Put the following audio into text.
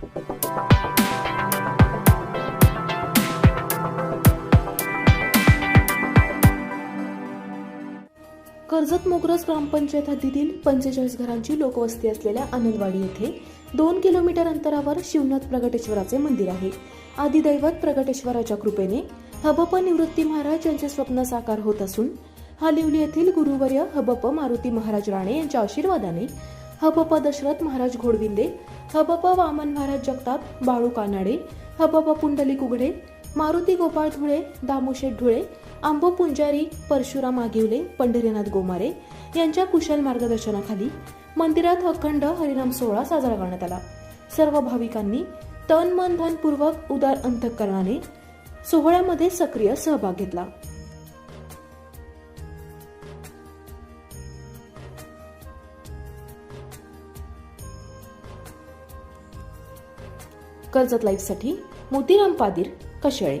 कर्जत मोग्रज ग्रामपंचायत हद्दीतील पंचेचाळीस घरांची लोकवस्ती असलेल्या आनंदवाडी येथे दोन किलोमीटर अंतरावर शिवनाथ प्रगटेश्वराचे मंदिर आहे. आदिदैवत प्रगटेश्वराच्या कृपेने हबप निवृत्ती महाराज यांचे स्वप्न साकार होत असून हालिवली येथील गुरुवर्य हबप मारुती महाराज राणे यांच्या आशीर्वादाने हबप दशरथ महाराज घोडविंदे हबप वामन महाराज जगताप बाळू कानाडे हबप पुंडलिक उघडे मारुती गोपाळ धुळे दामोशेठ धुळे आंबो पुंजारी परशुराम आगिवले पंढरीनाथ गोमारे यांच्या कुशल मार्गदर्शनाखाली मंदिरात अखंड हरिनाम सोहळा साजरा करण्यात आला. सर्व भाविकांनी तन मन धनपूर्वक उदार अंतकरणाने सोहळ्यामध्ये सक्रिय सहभाग घेतला. कर्जत लाईफसाठी मोतीराम पादीर कशेळे.